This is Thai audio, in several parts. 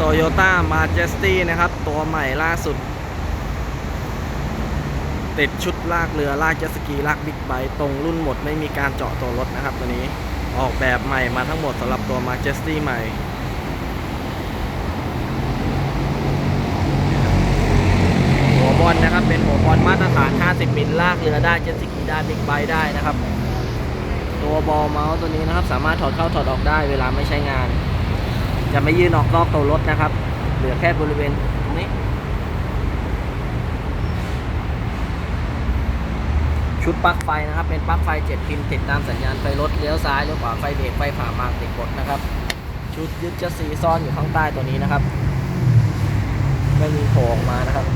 Toyota Majesty นะครับ ตัวใหม่ล่าสุด ติดชุดลากเรือ ลากเจ็ตสกีลากบิ๊กไบค์ตรงรุ่นหมดไม่มีการเจาะตัวรถนะครับตัวนี้ออกแบบใหม่มาทั้งหมดสำหรับตัว Majesty ใหม่หัวบอลนะครับเป็นหัวบอลมาตรฐาน 50มิลลากเรือได้เจ็ตสกีได้บิ๊กไบค์ได้นะครับ ตัวบอลเมาส์ตัวนี้นะครับ สามารถถอดเข้าถอดออกได้เวลาไม่ใช้งาน จะไม่ยื่นออกนอกตัวรถนะครับ เหลือแค่บริเวณตรงนี้ ชุดปลั๊กไฟนะครับ เป็นปลั๊กไฟ7พินติดตามสัญญาณไฟรถเลี้ยวซ้ายเลี้ยวขวาไฟเบรกไฟผ่ามาติดกดนะครับ ชุดยึดจะสีซ่อนอยู่ข้างใต้ตัวนี้นะครับ ไม่มีโผล่ออกมานะครับ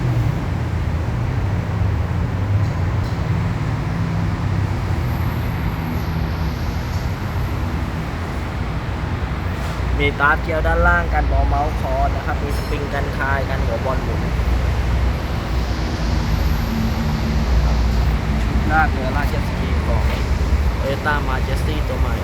มีตาร์ทเกียวด้านล่างกันบอลเมาส์คอร์นะครับ มีสปริงกันคายกันหัวบอลหมุนชุดลากเรือลากเจ็ตสกีก่อนเอต้ามาเจสตี้ตัวใหม่